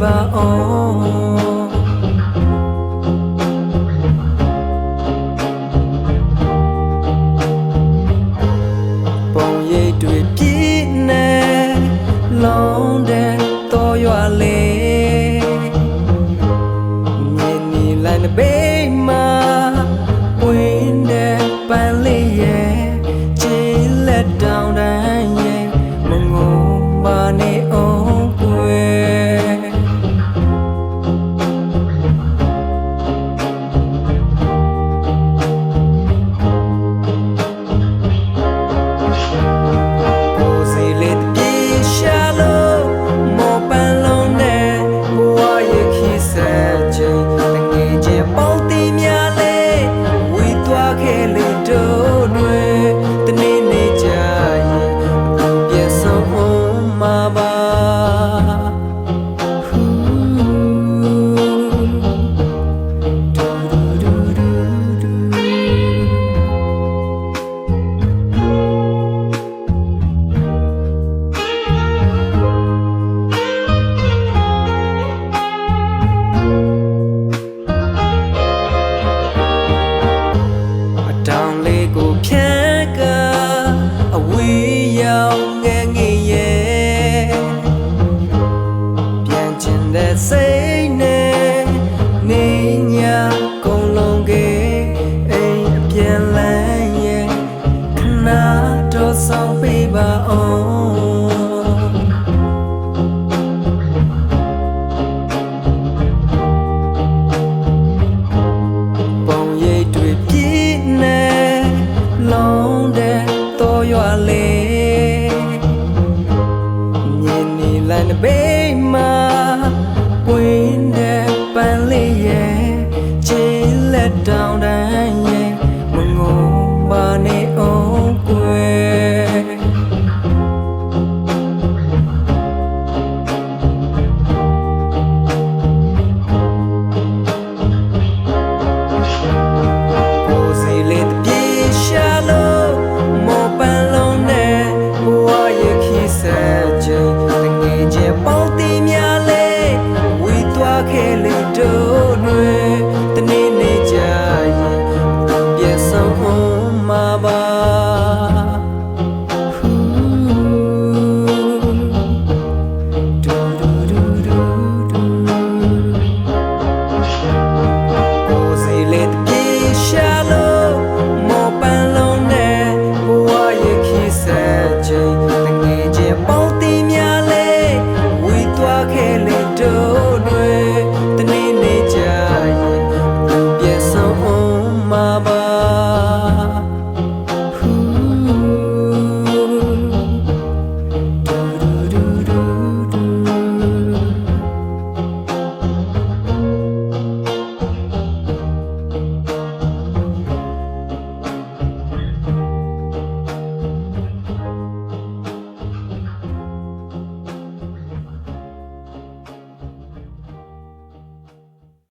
ပါအောင်ပုံရိပ်တွေပြည့်နေလုံးတဲ့တော်ရွာလေးမြင်နေလိုက်နေဘေး ရောင်ငယ်ငယ်ရဲ့ပြန်ချင်တဲ့စိတ်နဲ့နေညာကုန်လုံးကေအိမ်ပြန်လန်းရဲ့ခဏတော့ဆောင်ပေးပါအောင် ရဲ့ခြေလက်တောင်တန်းရဲ့မငို